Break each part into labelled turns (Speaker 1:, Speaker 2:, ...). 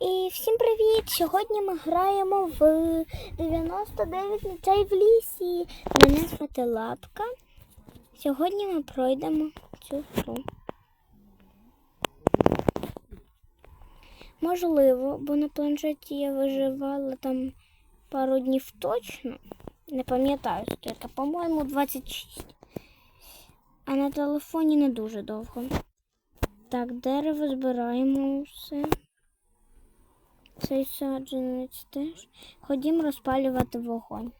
Speaker 1: І всім привіт! Сьогодні ми граємо в 99 ночей в лісі. Мене звати Лапка. Сьогодні ми пройдемо цю гру. Можливо, бо на планшеті я виживала там пару днів точно. Не пам'ятаю скільки, по-моєму, 26. А на телефоні не дуже довго. Так, дерево збираємо все. Цей саджанець теж. Ходім розпалювати вогонь.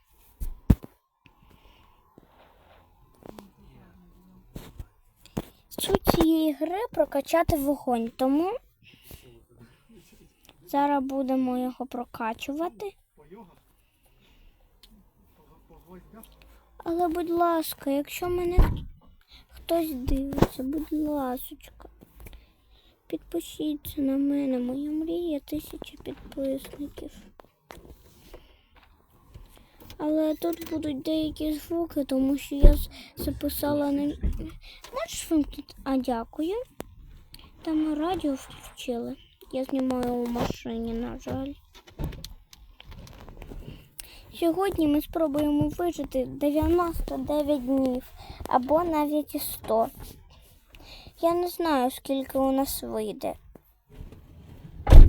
Speaker 1: Суть цієї гри прокачати вогонь, тому зараз будемо його прокачувати. Але, будь ласка, якщо мене хтось дивиться, будь ласочка, підпишіться на мене, моя мрія тисяча підписників. Але тут будуть деякі звуки, тому що я записала не. Можеш вимкнути? А дякую. Там радіо включили. Я знімаю у машині, на жаль. Сьогодні ми спробуємо вижити 99 днів або навіть і 100. Я не знаю, скільки у нас вийде.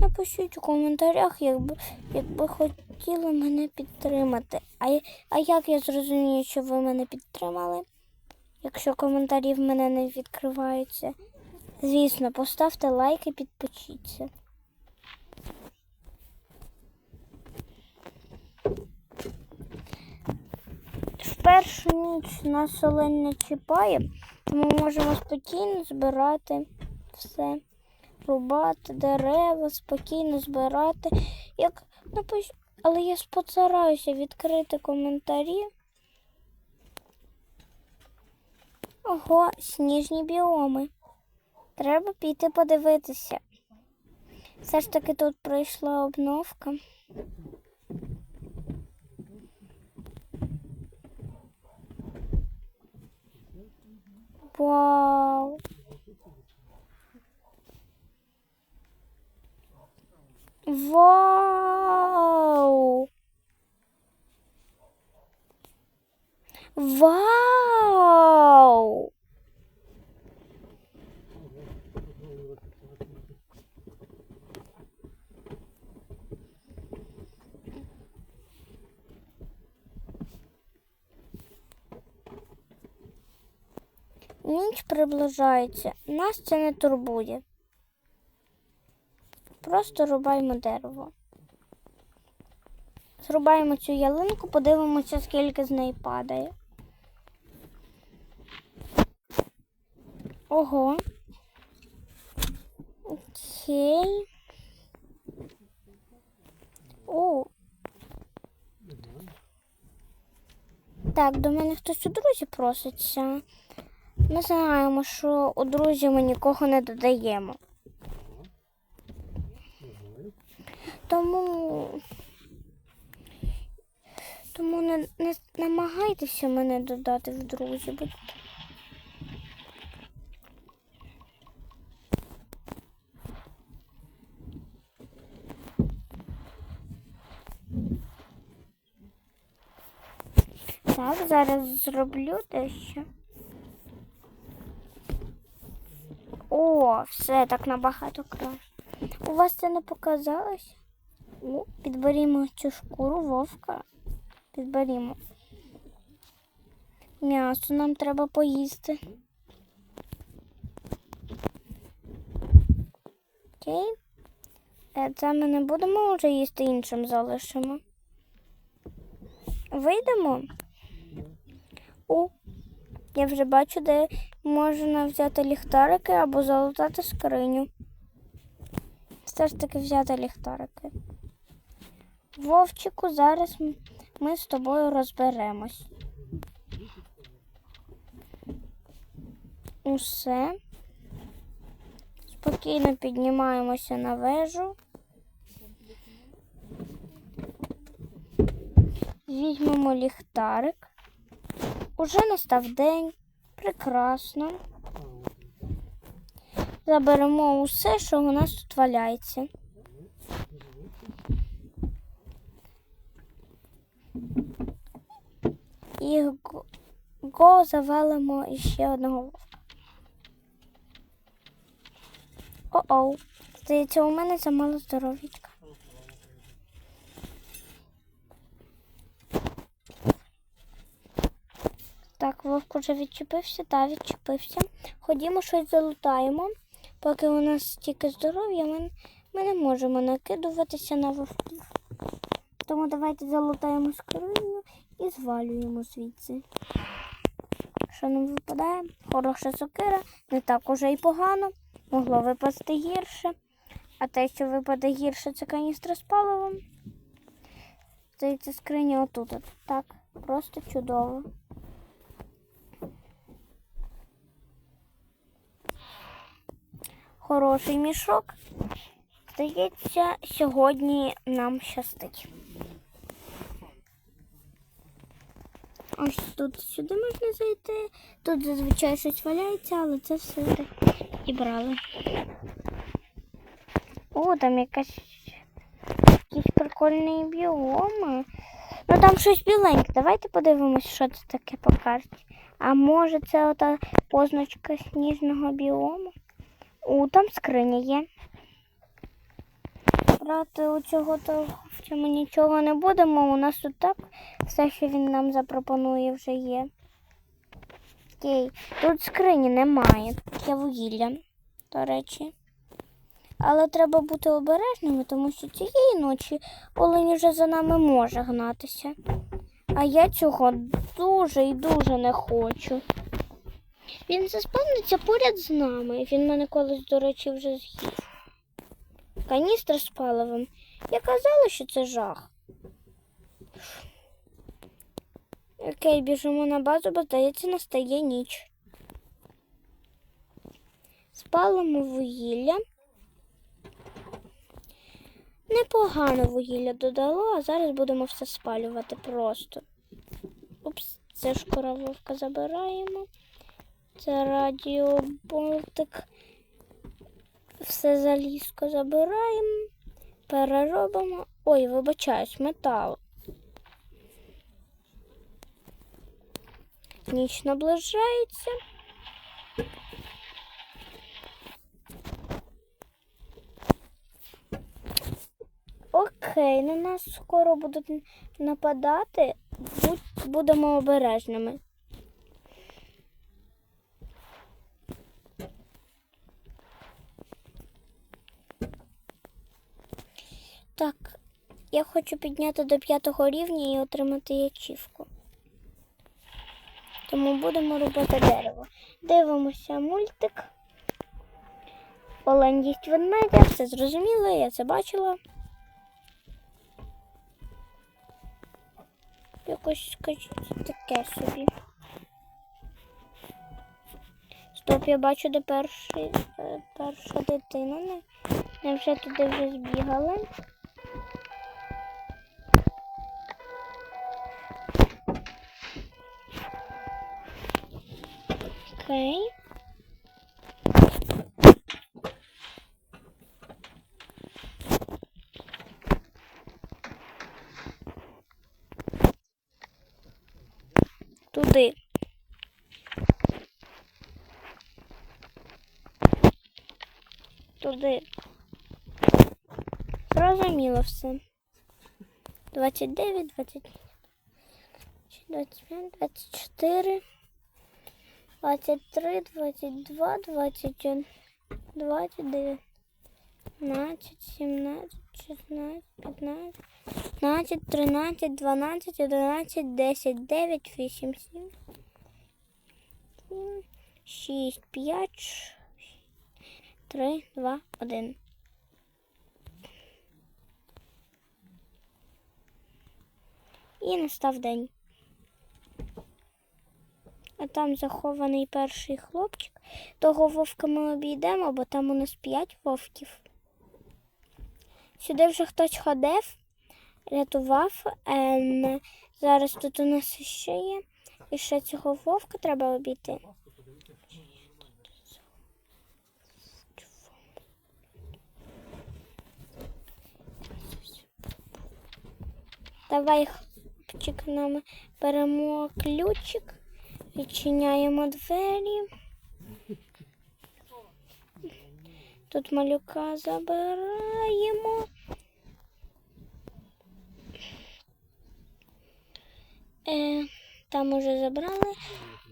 Speaker 1: Напишіть у коментарях, якби, якби хотіли мене підтримати. А, а як я зрозумію, що ви мене підтримали? Якщо коментарі в мене не відкриваються. Звісно, поставте лайк і підпишіться. Першу ніч нас олень не чіпає, тому можемо спокійно збирати все, рубати дерева, спокійно збирати. Як напиш... Але я постараюся відкрити коментарі. Ого, сніжні біоми. Треба піти подивитися. Все ж таки тут пройшла обновка. Wow. Wow. Wow. Ніч приближається, нас це не турбує. Просто рубаємо дерево. Зрубаємо цю ялинку, подивимося, скільки з неї падає. Ого. Окей. О. Так, до мене хтось у друзі проситься. Ми знаємо, що у друзі ми нікого не додаємо. Тому, тому не, не намагайтеся мене додати в друзі. Будь... Так, зараз зроблю дещо. О, все так набагато краще. У вас це не показалось? О, підберімо цю шкуру вовка. Підберімо. М'ясо нам треба поїсти. Окей. Е, Це ми не будемо вже їсти іншим залишимо. Вийдемо? О, я вже бачу, де можна взяти ліхтарики або залутати скриню. Все ж таки взяти ліхтарики. Вовчику, зараз ми з тобою розберемось. Усе. Спокійно піднімаємося на вежу. Візьмемо ліхтарик. Уже настав день. Прекрасно. заберемо усе, що у нас тут валяється. І го- завалимо іще одного. О-оу. Здається, у мене замало здоров'ячка. Так, вовк уже відчепився, та відчепився. Ходімо щось залутаємо. Поки у нас стільки здоров'я, ми, ми не можемо накидуватися на вовків. Тому давайте залутаємо скриню і звалюємо звідси. Що нам випадає? Хороша сокира, не так уже й погано. Могло випасти гірше. А те, що випаде гірше, це каністра з паливом. Здається, скриня отут. Так, просто чудово. Хороший мішок. Здається, сьогодні нам щастить. Ось тут сюди можна зайти. Тут зазвичай щось валяється, але це все і брали. О, там якась якісь прикольні біоми. Ну там щось біленьке. Давайте подивимось, що це таке по карті. А може це ота позначка сніжного біому? О, там скриня є. Брати у цього то в цьому нічого не будемо. У нас тут так все, що він нам запропонує, вже є. Окей, тут скрині немає. Є вугілля, до речі. Але треба бути обережними, тому що цієї ночі олень вже за нами може гнатися. А я цього дуже і дуже не хочу. Він заспавниться поряд з нами. Він мене колись, до речі, вже з'їв. Каністра з паливом. Я казала, що це жах. Окей, біжимо на базу, бо здається, настає ніч. Спалимо вугілля. Непогано вугілля додало, а зараз будемо все спалювати просто. Упс, це шкура вовка забираємо. Це радіоболтик. Все залізко забираємо, переробимо. Ой, вибачаюсь, метал. Ніч наближається. Окей, на нас скоро будуть нападати. Будемо обережними. Так, я хочу підняти до п'ятого рівня і отримати ячівку. Тому будемо робити дерево. Дивимося мультик. Олень їсть ведмедя, все зрозуміло, я це бачила. Якось скажіть таке собі. Стоп, я бачу, де перший, е, перша дитина. Не, невже туди вже збігали? Окей. Туди. Туди. Зрозуміло все. 29, 20, 25, 24. 23, 22, 21, 29, 17, 16, 15, 15, 13, 12, 11, 10, 9, 8, 7, 6, 5, 3, 2, 1. І настав день а там захований перший хлопчик. Того вовка ми обійдемо, бо там у нас п'ять вовків. Сюди вже хтось ходив, рятував. Ем, зараз тут у нас ще є. І ще цього вовка треба обійти. Давай хлопчик нам беремо ключик відчиняємо двері. Тут малюка забираємо. Е, там уже забрали.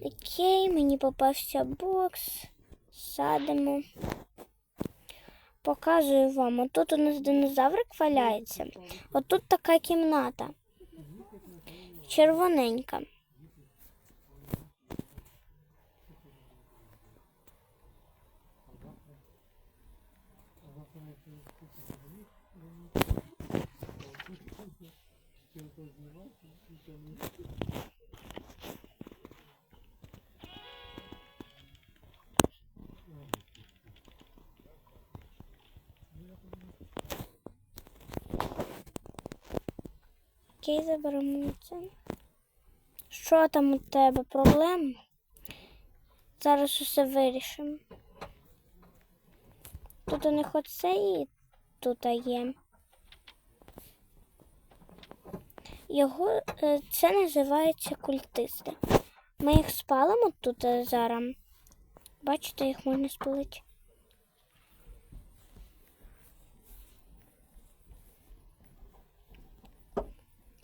Speaker 1: Окей, мені попався бокс. Садимо. Показую вам. Отут у нас динозаврик валяється. Отут така кімната. Червоненька. Окей, заберемо це. Що там у тебе? Проблем? Зараз усе вирішимо. Тут у них оце і тут є. Його е, це називається культисти. Ми їх спалимо тут е, зараз. Бачите, їх можна спалити.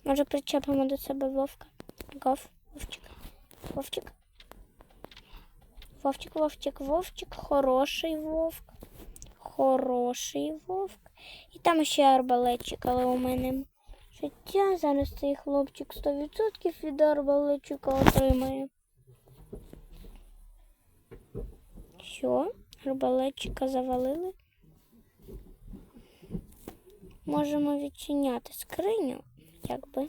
Speaker 1: Може причепимо до себе вовка. Гов, вовчик. Вовчик. Вовчик, вовчик, вовчик. Хороший вовк. Хороший вовк. І там ще арбалетчик, але у мене життя. Зараз цей хлопчик 100% від арбалетчика отримає. Що? Арбалетчика завалили? Можемо відчиняти скриню, якби.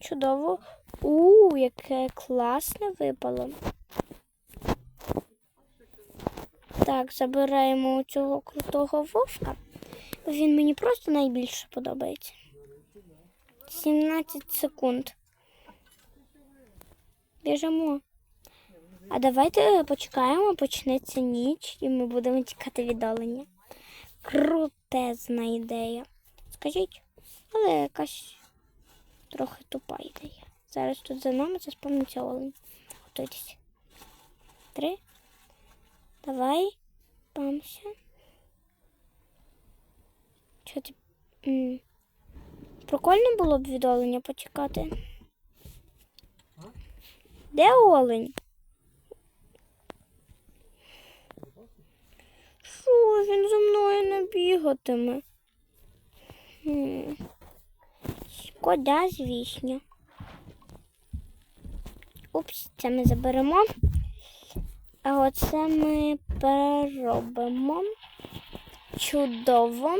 Speaker 1: Чудово. У, яке класне випало. Так, забираємо цього крутого вовка. бо Він мені просто найбільше подобається. 17 секунд. Біжимо. А давайте почекаємо, почнеться ніч, і ми будемо тікати від оленя. Крутезна ідея. Скажіть, але якась трохи тупа ідея. Зараз тут за нами заспавниться олень. Готуйтесь. Три. Давай. Памся. Що ти? М. Прикольно було б від оленя почекати. Де олень? Що він за мною не бігатиме? Шкода, звісно. Упс, це ми заберемо. А оце ми переробимо. Чудово.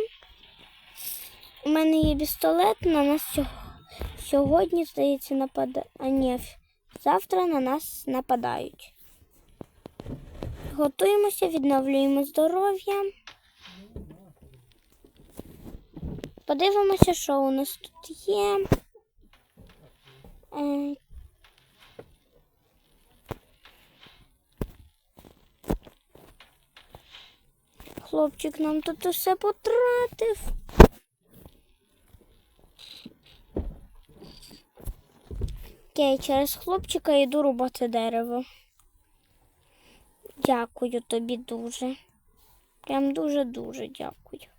Speaker 1: У мене є пістолет, на нас сьогодні, здається, нападає. А ні, завтра на нас нападають. Готуємося, відновлюємо здоров'я. Подивимося, що у нас тут є. Хлопчик нам тут усе потратив. Окей, через хлопчика йду рубати дерево. Дякую тобі дуже. Прям дуже-дуже дякую.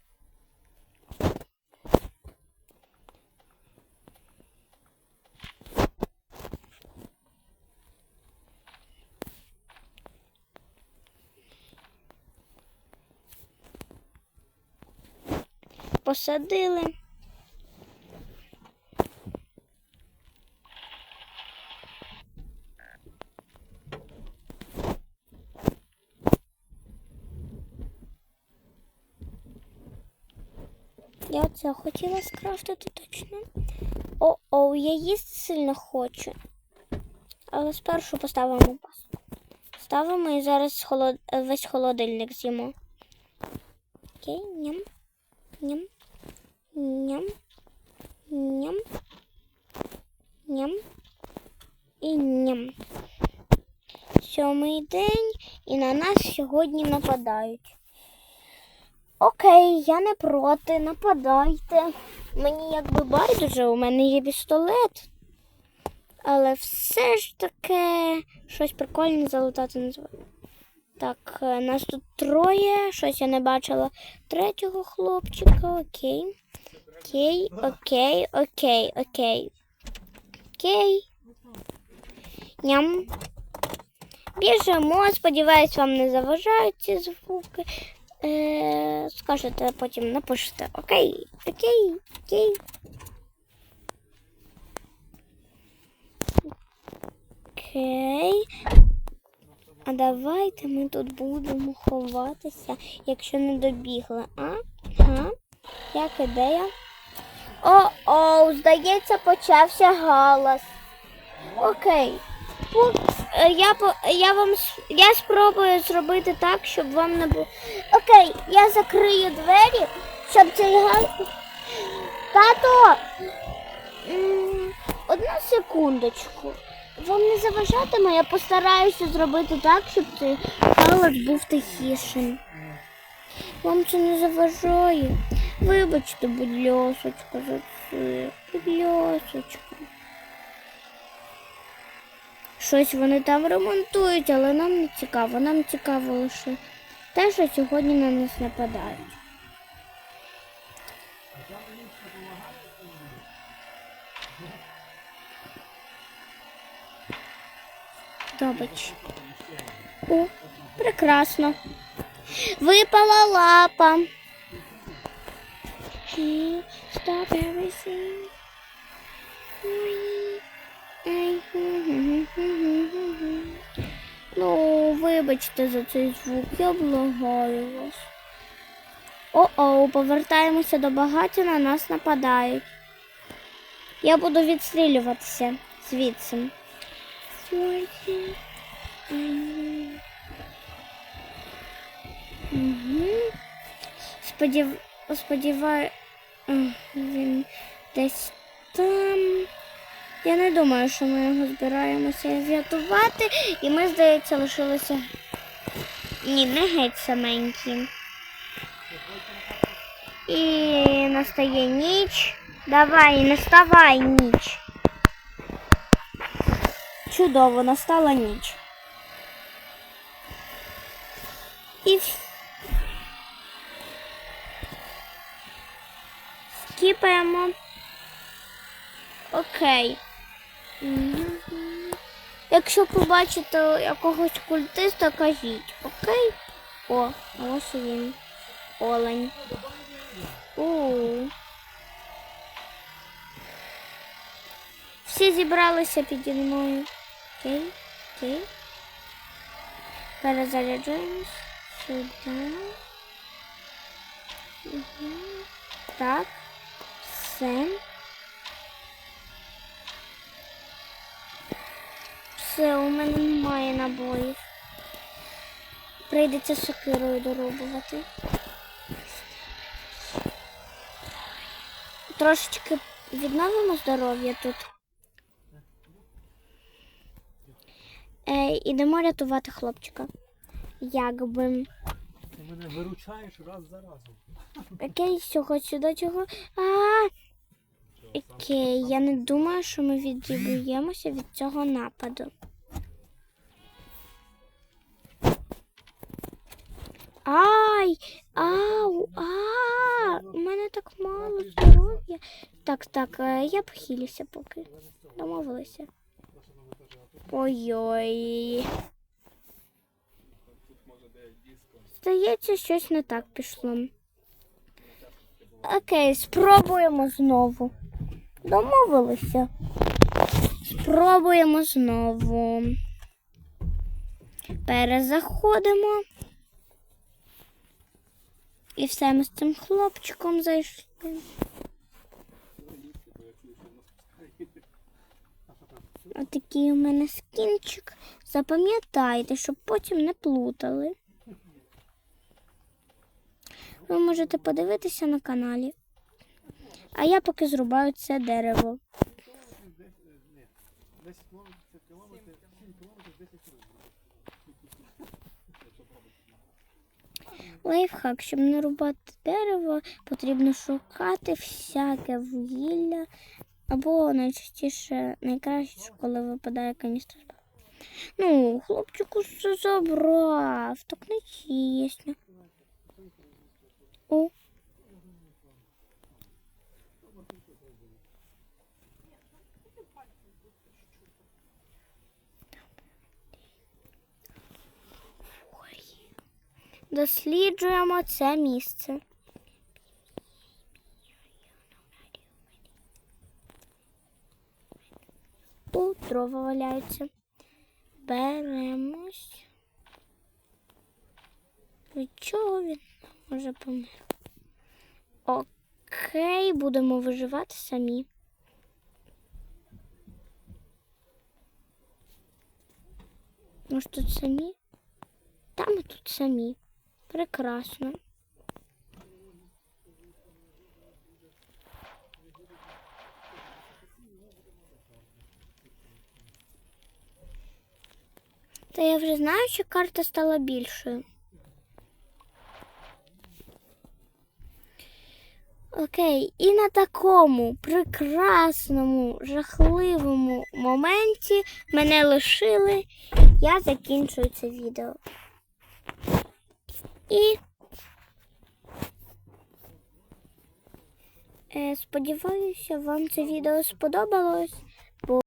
Speaker 1: Посадили. Я оце хотіла скрафтити точно. О-оу, я їсти сильно хочу. Але спершу поставимо пасту. Ставимо і зараз холод... весь холодильник з'їмо. Окей, ням. Ням. Ням. Ням. Ням. І ням. Сьомий день і на нас сьогодні нападають. Окей, я не проти, нападайте. Мені якби байдуже, у мене є пістолет. Але все ж таке щось прикольне залутати не. Так, е, нас тут троє, щось я не бачила третього хлопчика. Окей. Окей, окей, окей, окей. Окей. Ням. Біжимо, сподіваюсь, вам не заважають ці звуки. Е, скажете потім напишете. Окей, окей, окей. Окей. А давайте ми тут будемо ховатися, якщо не добігли, а? Ага. Як ідея? О-о, здається, почався галас. Окей. Е, Я, я вам я спробую зробити так, щоб вам не було. Окей, я закрию двері, щоб цей галас. Тато! Одну секундочку. Вам не заважатиме, я постараюся зробити так, щоб цей галас був тихішим. Вам це не заважає. Вибачте, будь льосочка, за це. Будь льосочка. Щось вони там ремонтують, але нам не цікаво. Нам цікаво лише те, що сьогодні на нас нападають. Добач. О, прекрасно. Випала лапа. She stop everything. Ну, вибачте за цей звук, я благаю вас. О-оу, повертаємося до багаття, на нас нападають. Я буду відстрілюватися звідси. Угу. Сподів... він десь там. Я не думаю, що ми його збираємося врятувати, і ми, здається, лишилися. Ні, не геть саменькі. І настає ніч. Давай, не ставай ніч. Чудово, настала ніч. І скіпаємо. Окей. Якщо побачите якогось культиста, кажіть, окей? О, ось він. Олень. У. Всі зібралися піді мною. Окей, окей. Перезаряджуємось сюди. Угу. Так. Все. Все, у мене немає набоїв. Прийдеться сокирою доробувати. Трошечки відновимо здоров'я тут. Е, ідемо рятувати хлопчика. Якби.
Speaker 2: Ти мене виручаєш раз за разом.
Speaker 1: Окей, всього сюди чого. А, окей, я не думаю, що ми відіб'ємося від цього нападу. Ай! Ау! А! У мене так мало здоров'я. Так, так, е, я похилюся поки. Домовилися. Ой-ой. Здається, щось не так пішло. Окей, спробуємо знову. Домовилися. Спробуємо знову. Перезаходимо. І все ми з цим хлопчиком зайшли. Отакий у мене скінчик. Запам'ятайте, щоб потім не плутали. Ви можете подивитися на каналі. А я поки зрубаю це дерево.
Speaker 2: 10 кілометрів, кілометрів, 7 кілометрів, 10 хвилин.
Speaker 1: Лайфхак, щоб не рубати дерево, потрібно шукати всяке вугілля. Або найчастіше, найкраще, коли випадає каністра. Ну, хлопчику все забрав, так не чесно. О. Досліджуємо це місце. Тут дрова валяються. Беремось. Від чого він може помер? Окей, будемо виживати самі. Може тут самі? Та ми тут самі. Прекрасно. Та я вже знаю, що карта стала більшою. Окей, і на такому прекрасному, жахливому моменті мене лишили. Я закінчую це відео. І е, сподіваюся, вам це відео сподобалось.